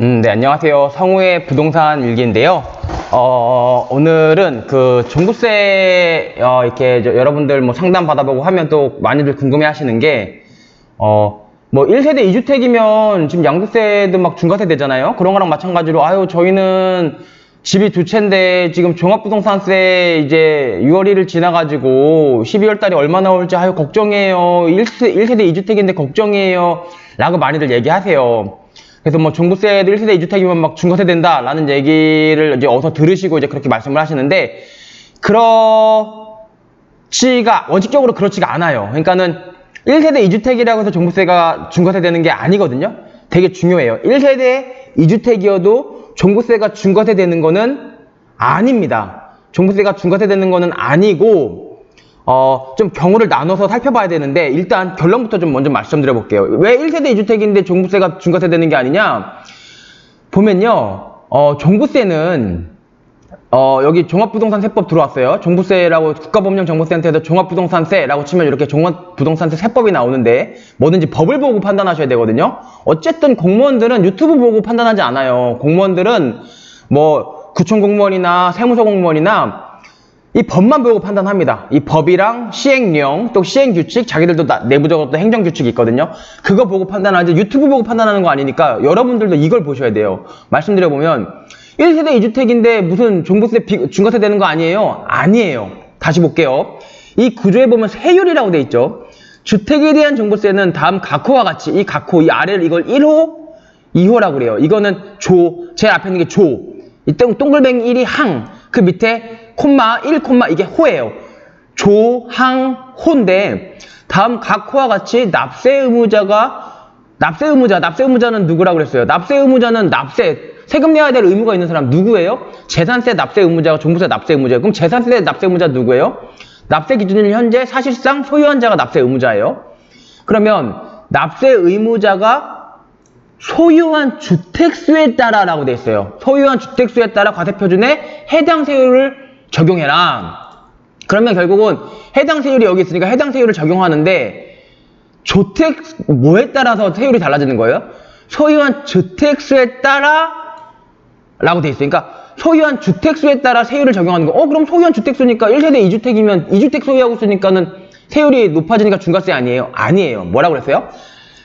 음, 네, 안녕하세요. 성우의 부동산 일기인데요. 어, 오늘은 그 종부세, 어, 이렇게 저- 여러분들 뭐 상담 받아보고 하면 또 많이들 궁금해 하시는 게, 어, 뭐 1세대 2주택이면 지금 양도세도 막 중과세 되잖아요. 그런 거랑 마찬가지로, 아유, 저희는 집이 두 채인데 지금 종합부동산세 이제 6월 1일 지나가지고 12월 달에 얼마 나올지 아유, 걱정이에요. 1세, 1세대 2주택인데 걱정이에요. 라고 많이들 얘기하세요. 그래서 뭐 종부세도 1세대 2주택이면 막 중과세 된다라는 얘기를 이제 어서 들으시고 이제 그렇게 말씀을 하시는데 그렇지가 원칙적으로 그렇지가 않아요. 그러니까는 1세대 2주택이라고 해서 종부세가 중과세 되는 게 아니거든요. 되게 중요해요. 1세대 2주택이어도 종부세가 중과세 되는 거는 아닙니다. 종부세가 중과세 되는 거는 아니고 어, 좀 경우를 나눠서 살펴봐야 되는데, 일단 결론부터 좀 먼저 말씀드려 볼게요. 왜 1세대 2주택인데 종부세가 중과세 되는 게 아니냐? 보면요, 어, 종부세는, 어, 여기 종합부동산 세법 들어왔어요. 종부세라고 국가법령정보센터에서 종합부동산세라고 치면 이렇게 종합부동산세 세법이 나오는데, 뭐든지 법을 보고 판단하셔야 되거든요. 어쨌든 공무원들은 유튜브 보고 판단하지 않아요. 공무원들은 뭐, 구청 공무원이나 세무서 공무원이나 이 법만 보고 판단합니다. 이 법이랑 시행령, 또 시행규칙, 자기들도 나- 내부적으로 또 행정규칙이 있거든요. 그거 보고 판단하지 유튜브 보고 판단하는 거 아니니까 여러분들도 이걸 보셔야 돼요. 말씀드려보면 1세대 2주택인데 무슨 종부세 비- 중과세 되는 거 아니에요? 아니에요. 다시 볼게요. 이 구조에 보면 세율이라고 돼 있죠. 주택에 대한 종부세는 다음 각호와 같이 이 각호, 이 아래를 이걸 1호, 2호라고 그래요. 이거는 조, 제일 앞에 있는 게 조. 이 동, 동글뱅이 1이 항. 그 밑에 콤마 1, 콤마 이게 호예요. 조, 항, 호인데 다음 각 호와 같이 납세 의무자가 납세 의무자, 납세 의무자는 누구라고 그랬어요? 납세 의무자는 납세, 세금 내야 될 의무가 있는 사람 누구예요? 재산세 납세 의무자가 종부세 납세 의무자예요. 그럼 재산세 납세 의무자 누구예요? 납세 기준일 현재 사실상 소유한 자가 납세 의무자예요. 그러면 납세 의무자가 소유한 주택수에 따라라고 돼 있어요. 소유한 주택수에 따라 과세표준에 해당 세율을 적용해라. 그러면 결국은 해당 세율이 여기 있으니까 해당 세율을 적용하는데 주택 뭐에 따라서 세율이 달라지는 거예요? 소유한 주택수에 따라 라고 돼. 그러니까 소유한 주택수에 따라 세율을 적용하는 거. 어, 그럼 소유한 주택수니까 1세대 2주택이면 2주택 소유하고 있으니까는 세율이 높아지니까 중과세 아니에요? 아니에요. 뭐라고 그랬어요?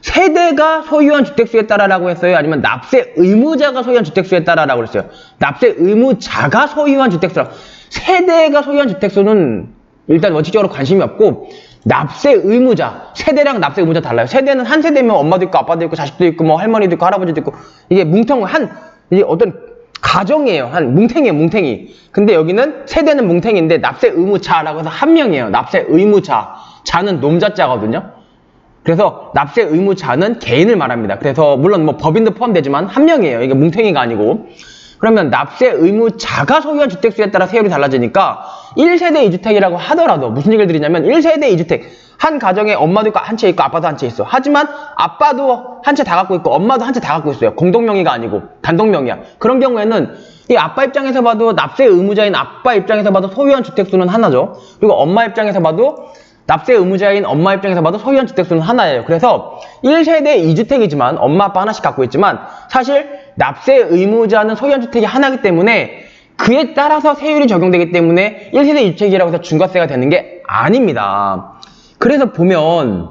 세대가 소유한 주택수에 따라라고 했어요? 아니면 납세 의무자가 소유한 주택수에 따라라고 그랬어요? 납세 의무자가 소유한 주택수라. 세대가 소유한 주택수는 일단 원칙적으로 관심이 없고 납세 의무자, 세대랑 납세 의무자 달라요. 세대는 한 세대면 엄마도 있고 아빠도 있고 자식도 있고 뭐 할머니도 있고 할아버지도 있고 이게 뭉텅 한 이게 어떤 가정이에요. 한 뭉탱이에요, 뭉탱이. 근데 여기는 세대는 뭉탱인데 납세 의무자라고 해서 한 명이에요. 납세 의무자. 자는 놈자자거든요. 그래서 납세 의무자는 개인을 말합니다. 그래서 물론 뭐 법인도 포함되지만 한 명이에요. 이게 뭉탱이가 아니고. 그러면 납세 의무자가 소유한 주택수에 따라 세율이 달라지니까 1세대 2주택이라고 하더라도 무슨 얘기를 드리냐면 1세대 2주택 한 가정에 엄마도 있고 한 채 있고 아빠도 한 채 있어. 하지만 아빠도 한 채 다 갖고 있고 엄마도 한 채 다 갖고 있어요. 공동명의가 아니고 단독명의야. 그런 경우에는 이 아빠 입장에서 봐도 납세 의무자인 아빠 입장에서 봐도 소유한 주택수는 하나죠. 그리고 엄마 입장에서 봐도 납세 의무자인 엄마 입장에서 봐도 소유한 주택수는 하나예요. 그래서 1세대 2주택이지만 엄마 아빠 하나씩 갖고 있지만 사실 납세 의무자는 소유한 주택이 하나이기 때문에 그에 따라서 세율이 적용되기 때문에 1세대 2주택이라고 해서 중과세가 되는 게 아닙니다. 그래서 보면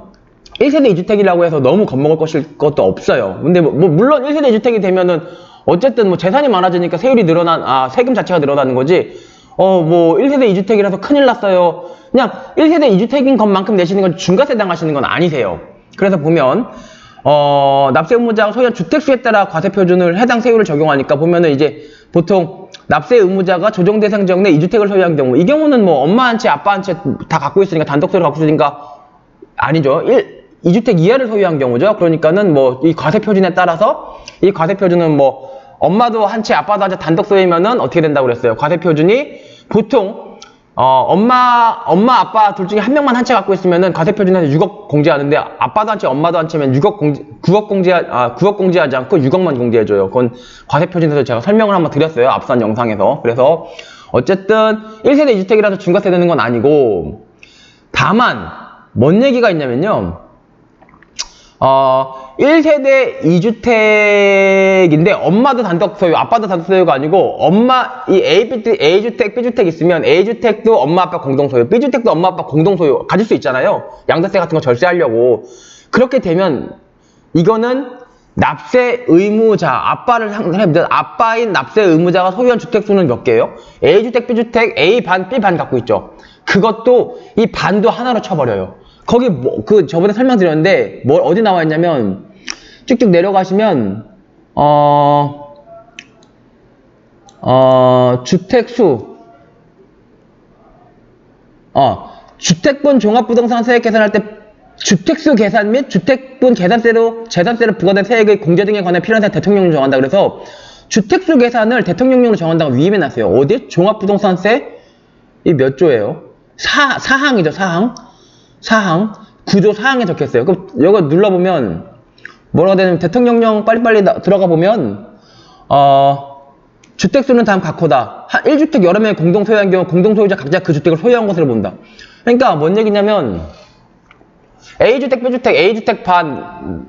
1세대 2주택이라고 해서 너무 겁먹을 것일 것도 없어요. 근데 뭐, 뭐 물론 1세대 2주택이 되면은 어쨌든 뭐 재산이 많아지니까 세율이 늘어난 아 세금 자체가 늘어나는 거지. 어 뭐 1세대 2주택이라서 큰일 났어요. 그냥 1세대 2주택인 것만큼 내시는 건 중과세 당하시는 건 아니세요. 그래서 보면 어 납세 의무자가 소유한 주택수에 따라 과세 표준을 해당 세율을 적용하니까 보면은 이제 보통 납세 의무자가 조정 대상 지역 내 2주택을 소유한 경우 이 경우는 뭐 엄마 한 채 아빠 한 채 다 갖고 있으니까 단독 소유를 갖고 있으니까 아니죠. 1, 2주택 이하를 소유한 경우죠. 그러니까는 뭐 이 과세 표준에 따라서 이 과세 표준은 뭐 엄마도 한 채, 아빠도 한 채 단독 소유면은 어떻게 된다고 그랬어요? 과세 표준이 보통 어, 엄마, 엄마, 아빠 둘 중에 한 명만 한 채 갖고 있으면은 과세 표준에서 6억 공제하는데 아빠도 한 채, 엄마도 한 채면 6억 공제, 9억 공제, 아, 9억 공제하지 않고 6억만 공제해줘요. 그건 과세 표준에서 제가 설명을 한번 드렸어요. 앞선 영상에서. 그래서 어쨌든 1세대 2주택이라서 중과세 되는 건 아니고 다만 뭔 얘기가 있냐면요. 어, 1세대 2주택인데 엄마도 단독 소유, 아빠도 단독 소유가 아니고 엄마 이 A, B, A주택, B주택 있으면 A주택도 엄마 아빠 공동 소유, B주택도 엄마 아빠 공동 소유 가질 수 있잖아요. 양도세 같은 거 절세하려고. 그렇게 되면 이거는 납세 의무자, 아빠를 상대합니다. 아빠인 납세 의무자가 소유한 주택 수는 몇 개예요? A주택, B주택, A 반, B 반 갖고 있죠. 그것도 이 반도 하나로 쳐버려요. 거기 뭐, 그 저번에 설명드렸는데 뭘 어디 나와 있냐면 쭉쭉 내려가시면 어, 어, 주택수 어, 주택분 종합부동산 세액 계산할 때 주택수 계산 및 주택분 계산세로 재산세로 부과된 세액의 공제 등에 관해 필요한 사항 대통령령으로 정한다. 그래서 주택수 계산을 대통령령으로 정한다고 위임해 놨어요. 어디? 종합부동산세 이 몇 조예요? 사, 사항이죠, 사항. 사항. 구조 사항에 적혔어요. 그럼 이거 눌러보면 뭐라고 되냐면 대통령령 빨리빨리 나- 들어가 보면 어, 주택 수는 다음 각호다. 한 1주택 여러 명이 공동 소유한 경우 공동 소유자 각자 그 주택을 소유한 것으로 본다. 그러니까 뭔 얘기냐면 A주택, B주택, A주택 반,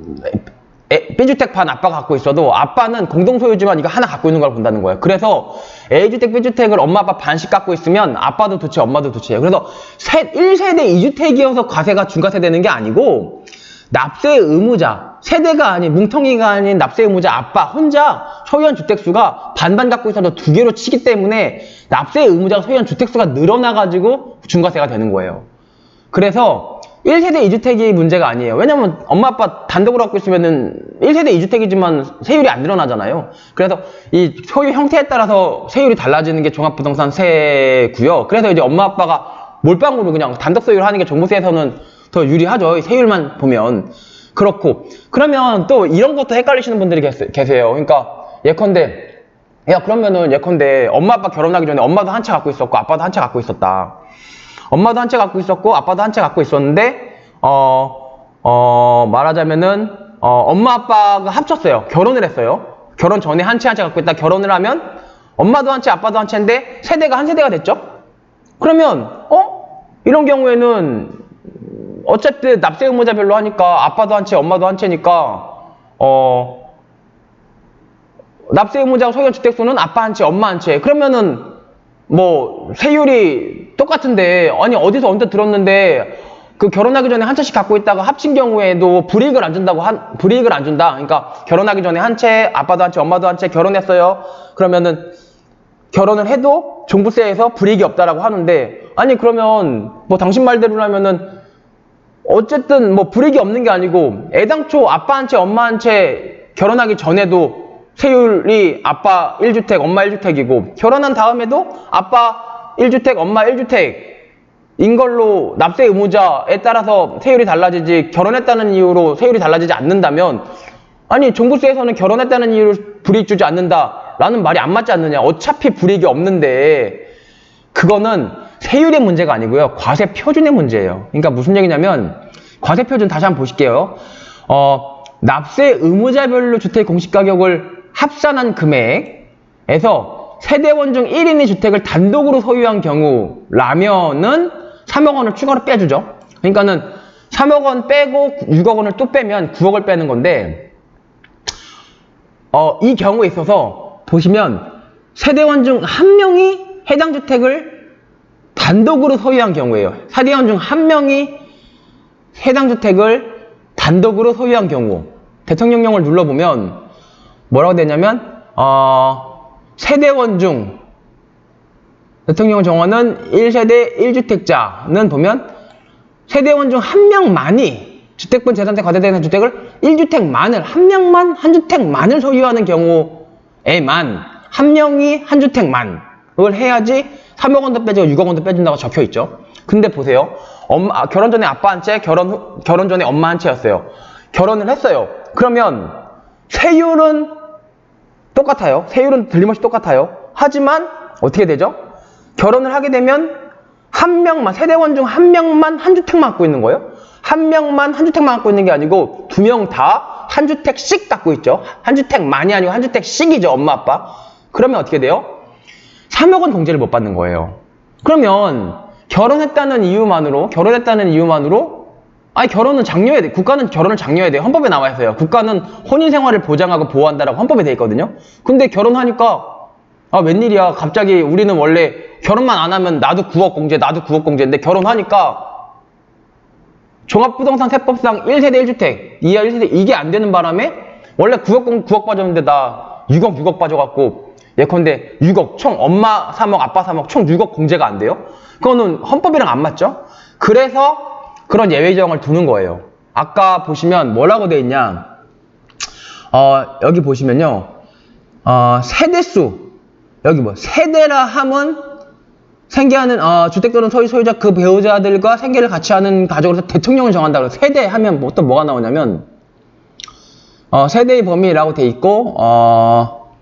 에- B주택 반 아빠가 갖고 있어도 아빠는 공동소유지만 이거 하나 갖고 있는 걸 본다는 거예요. 그래서 A주택, B주택을 엄마 아빠 반씩 갖고 있으면 아빠도 도치, 엄마도 도치예요. 그래서 세, 1세대 2주택이어서 과세가 중과세 되는 게 아니고 납세 의무자, 세대가 아닌, 뭉텅이가 아닌 납세 의무자 아빠 혼자 소유한 주택수가 반반 갖고 있어도 두 개로 치기 때문에 납세 의무자가 소유한 주택수가 늘어나가지고 중과세가 되는 거예요. 그래서 1세대 2주택이 문제가 아니에요. 왜냐면 엄마 아빠 단독으로 갖고 있으면은 1세대 2주택이지만 세율이 안 늘어나잖아요. 그래서 이 소유 형태에 따라서 세율이 달라지는 게 종합부동산 세고요. 그래서 이제 엄마 아빠가 몰빵으로 그냥 단독 소유를 하는 게 종부세에서는 더 유리하죠. 이 세율만 보면. 그렇고 그러면 또 이런 것도 헷갈리시는 분들이 계세- 계세요. 그러니까 예컨대 야 그러면은 예컨대 엄마 아빠 결혼하기 전에 엄마도 한채 갖고 있었고 아빠도 한채 갖고 있었다. 엄마도 한 채 갖고 있었고 아빠도 한 채 갖고 있었는데 어, 어, 말하자면은 어, 엄마 아빠가 합쳤어요. 결혼을 했어요. 결혼 전에 한 채 한 채 갖고 있다 결혼을 하면 엄마도 한 채 아빠도 한 채인데 세대가 한 세대가 됐죠. 그러면 어? 이런 경우에는 어쨌든 납세 의무자별로 하니까 아빠도 한 채, 엄마도 한 채니까 어 납세 의무자가 소유한 주택수는 아빠 한 채, 엄마 한 채. 그러면은 뭐 세율이 똑같은데 아니 어디서 언뜻 들었는데 그 결혼하기 전에 한 채씩 갖고 있다가 합친 경우에도 불이익을 안 준다고 한 불이익을 안 준다. 그러니까 결혼하기 전에 한 채, 아빠도 한 채, 엄마도 한 채 결혼했어요. 그러면은 결혼을 해도 종부세에서 불이익이 없다라고 하는데 아니 그러면 뭐 당신 말대로라면은 어쨌든 뭐 불이익이 없는 게 아니고 애당초 아빠 한 채, 엄마 한 채 결혼하기 전에도 세율이 아빠 1주택, 엄마 1주택이고 결혼한 다음에도 아빠 1주택, 엄마 1주택 인 걸로 납세 의무자에 따라서 세율이 달라지지 결혼했다는 이유로 세율이 달라지지 않는다면 아니 종부세에서는 결혼했다는 이유로 불이익 주지 않는다라는 말이 안 맞지 않느냐 어차피 불이익이 없는데 그거는 세율의 문제가 아니고요. 과세 표준의 문제예요. 그러니까 무슨 얘기냐면 과세 표준 다시 한번 보실게요. 어, 납세 의무자별로 주택 공시 가격을 합산한 금액에서 세대원 중 1인이 주택을 단독으로 소유한 경우라면은 3억 원을 추가로 빼주죠. 그러니까는 3억 원 빼고 6억 원을 또 빼면 9억을 빼는 건데 어, 이 경우에 있어서 보시면 세대원 중 한 명이 해당 주택을 단독으로 소유한 경우예요. 세대원 중 한 명이 해당 주택을 단독으로 소유한 경우 대통령령을 눌러보면 뭐라고 되냐면 어, 세대원 중 대통령 정원은 1세대 1주택자는 보면 세대원 중 한 명만이 주택분 재산세 과세되는 주택을 1주택만을 한 명만 한 주택만을 소유하는 경우에만 한 명이 한 주택만을 해야지 3억 원도 빼주고 6억 원도 빼준다고 적혀 있죠. 근데 보세요. 엄마, 아, 결혼 전에 아빠 한 채, 결혼 후, 결혼 전에 엄마 한 채였어요. 결혼을 했어요. 그러면 세율은 똑같아요. 세율은 틀림없이 똑같아요. 하지만 어떻게 되죠? 결혼을 하게 되면 한 명만 세대원 중 한 명만 한 주택만 갖고 있는 거예요. 한 명만 한 주택만 갖고 있는 게 아니고 두 명 다 한 주택씩 갖고 있죠. 한 주택만이 아니고 한 주택씩이죠. 엄마 아빠. 그러면 어떻게 돼요? 3억 원 공제를 못 받는 거예요. 그러면 결혼했다는 이유만으로 결혼했다는 이유만으로 아니 결혼은 장려해야 돼. 국가는 결혼을 장려해야 돼. 헌법에 나와 있어요. 국가는 혼인 생활을 보장하고 보호한다라고 헌법에 돼 있거든요. 근데 결혼하니까 아 웬일이야. 갑자기 우리는 원래 결혼만 안 하면 나도 9억 공제, 나도 9억 공제인데 결혼하니까 종합부동산 세법상 1세대 1주택, 이하 1세대 이게 안 되는 바람에 원래 9억, 공- 9억 빠졌는데 나 6억, 6억 빠져갖고 예컨대 6억, 총 엄마 3억, 아빠 3억, 총 6억 공제가 안 돼요? 그거는 헌법이랑 안 맞죠? 그래서 그런 예외 조항을 두는 거예요. 아까 보시면 뭐라고 돼 있냐? 어, 여기 보시면요. 어, 세대수. 여기 뭐, 세대라 함은 생계하는 어, 주택 또는 소유 소유자 그 배우자들과 생계를 같이 하는 가족으로서 대통령을 정한다. 그래서 세대 하면 뭐또 뭐가 나오냐면 어, 세대의 범위라고 돼 있고 어,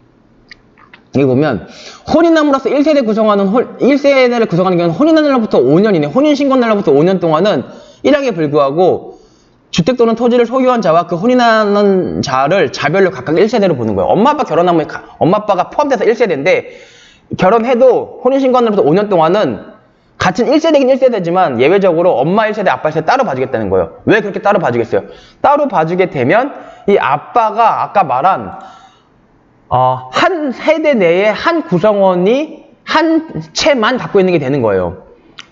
여기 보면 혼인남으로서 1세대 구성하는 혼, 1세대를 구성하는 경우는 혼인한 날로부터 5년 이내, 혼인신고한 날로부터 5년 동안은 1학에 불구하고 주택 또는 토지를 소유한 자와 그 혼인하는 자를 자별로 각각 1세대로 보는 거예요. 엄마 아빠 결혼하면 가- 엄마 아빠가 포함돼서 1세대인데 결혼해도 혼인신고한 날부터 5년 동안은 같은 1세대긴 1세대지만 예외적으로 엄마 1세대, 아빠 1세대 따로 봐주겠다는 거예요. 왜 그렇게 따로 봐주겠어요? 따로 봐주게 되면 이 아빠가 아까 말한 어, 한 세대 내에 한 구성원이 한 채만 갖고 있는 게 되는 거예요.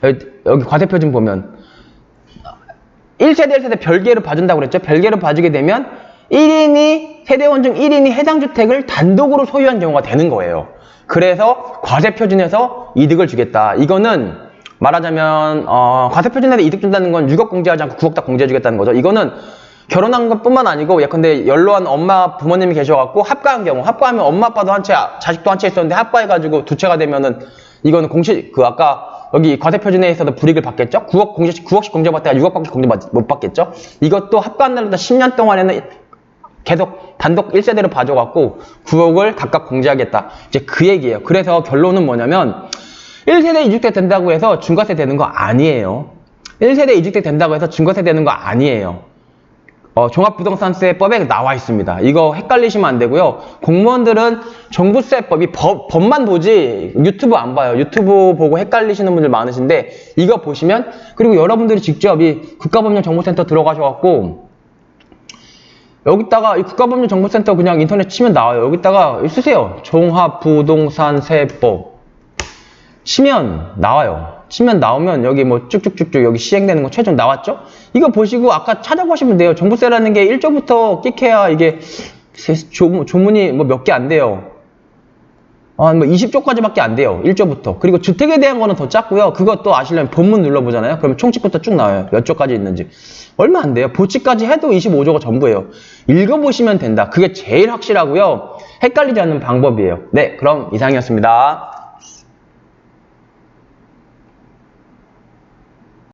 여기, 여기 과세표 좀 보면 1세대, 1세대 별개로 봐준다고 그랬죠? 별개로 봐주게 되면 1인이, 세대원 중 1인이 해당 주택을 단독으로 소유한 경우가 되는 거예요. 그래서 과세 표준에서 이득을 주겠다. 이거는 말하자면, 어, 과세 표준에서 이득 준다는 건 6억 공제하지 않고 9억 다 공제해 주겠다는 거죠. 이거는 결혼한 것 뿐만 아니고, 예컨대 연로한 엄마, 부모님이 계셔갖고 합가한 경우, 합가하면 엄마, 아빠도 한 채, 자식도 한 채 있었는데 합가해가지고 두 채가 되면은 이거는 공시, 그 아까 여기 과세표준에 있어도 불이익을 받겠죠? 9억 공제, 9억씩 공제받다가 6억밖에 공제 받- 못 받겠죠? 이것도 합가한 날부터 10년 동안에는 계속 단독 1세대로 봐줘갖고 9억을 각각 공제하겠다. 이제 그 얘기예요. 그래서 결론은 뭐냐면 1세대 2주택 된다고 해서 중과세 되는 거 아니에요. 1세대 2주택 된다고 해서 중과세 되는 거 아니에요. 어, 종합부동산세법에 나와 있습니다. 이거 헷갈리시면 안 되고요. 공무원들은 종부세법이 법, 법만 보지 유튜브 안 봐요. 유튜브 보고 헷갈리시는 분들 많으신데 이거 보시면 그리고 여러분들이 직접 이 국가법령정보센터 들어가셔갖고 여기다가 이 국가법령정보센터 그냥 인터넷 치면 나와요. 여기다가 쓰세요. 종합부동산세법 치면 나와요. 치면 나오면 여기 뭐 쭉쭉쭉쭉 여기 시행되는 거 최종 나왔죠? 이거 보시고 아까 찾아보시면 돼요. 종부세라는 게 1조부터 끽해야 이게 조문이 뭐 몇 개 안 돼요. 아, 뭐 20조까지밖에 안 돼요. 1조부터. 그리고 주택에 대한 거는 더 작고요. 그것도 아시려면 본문 눌러보잖아요. 그러면 총칙부터 쭉 나와요. 몇 조까지 있는지. 얼마 안 돼요. 보칙까지 해도 25조가 전부예요. 읽어보시면 된다. 그게 제일 확실하고요. 헷갈리지 않는 방법이에요. 네, 그럼 이상이었습니다.